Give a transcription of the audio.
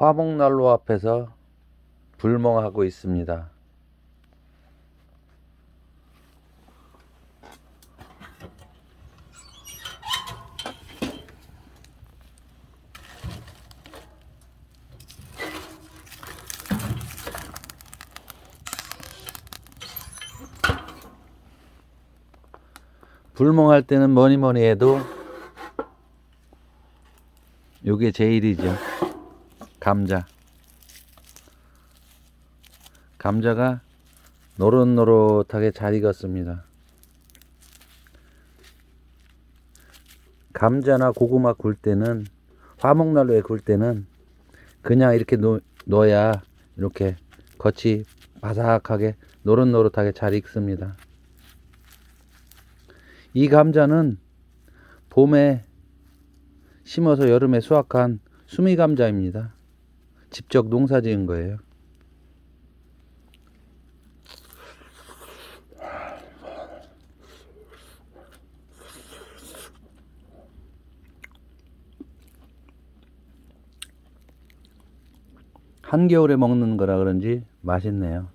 화목난로 앞에서 불멍하고 있습니다. 불멍할 때는 뭐니 뭐니 해도 요게 제일이죠. 감자. 감자가 노릇노릇하게 잘 익었습니다. 감자나 고구마 굴 때는 화목난로에 굴 때는 그냥 이렇게 놓, 넣어야 이렇게 겉이 바삭하게 노릇노릇하게 잘 익습니다. 이 감자는 봄에 심어서 여름에 수확한 수미 감자입니다. 직접 농사 지은 거예요. 한겨울에 먹는 거라 그런지 맛있네요.